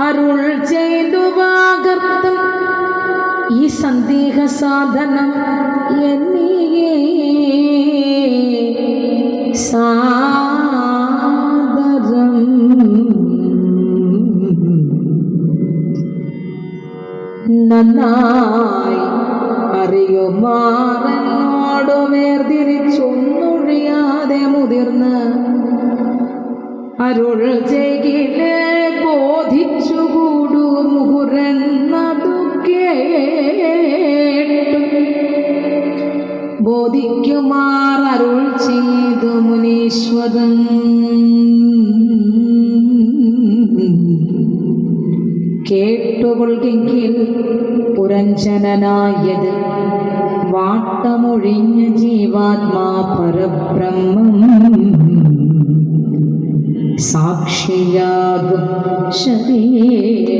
അരുൾ ചെയ്തു വാഗർത്തം. ഈ സന്ദേഹ സാധനം എന്നിയേ സാദരം. നന്നായി അറിയുമാറെന്നോട് വേർതിരിച്ചൊന്നൊഴിയാതെ മുതിർന്ന്. അരുൾ ചെയ്കിലെ ബോധിക്കുമാർ അരുൾ ചെയ്തു മുനീശ്വരൻ. കേട്ടുകൊള്ളുകെങ്കിൽ പുരഞ്ജനനായത് വാട്ടമൊഴിഞ്ഞ ജീവാത്മാ പരബ്രഹ്മം. സാക്ഷിയാകും ശരീരം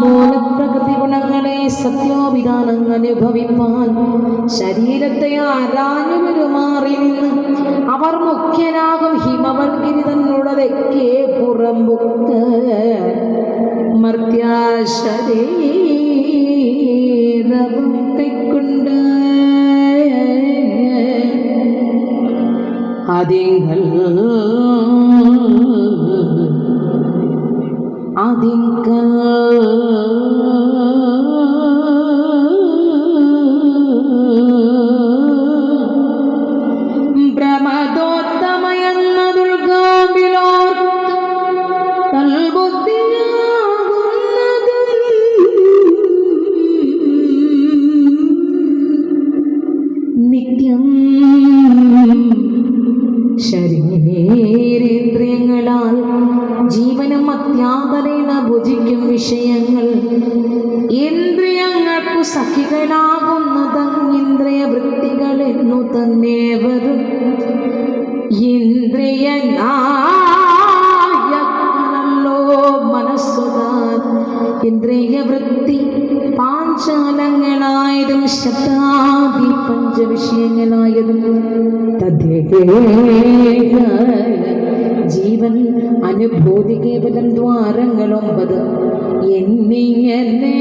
മൂലപ്രകൃതി ഗുണങ്ങളെ സത്യോവിധാനങ്ങൾ അനുഭവിപ്പാൻ ശരീരത്തെ ആരാഞ്ഞു പെരുമാറി നിന്ന് അവർ മുഖ്യനാകും ഹിമവർഗിരി തന്നുള്ളതൊക്കെ പുറമ്പുക്ക്. മർത്യാശരീരവും കൈക്കൊണ്ട് അതിങ്ങൾ അതിങ്കൽ ഇന്ദ്രിയങ്ങൾക്കു സഖികളാകുന്നതം ഇന്ദ്രിയ വൃത്തികൾ എന്നു തന്നെ വരും ഇന്ദ്രിയ നായകനല്ലോ ഇന്ദ്രിയ വൃത്തി പാഞ്ചാലങ്ങളായതും ശബ്ദാദി പഞ്ചവിഷയങ്ങളായതും ജീവൻ അനുഭൂതി കേവലം ദ്വാരങ്ങളൊമ്പത് എന്നിങ്ങനെ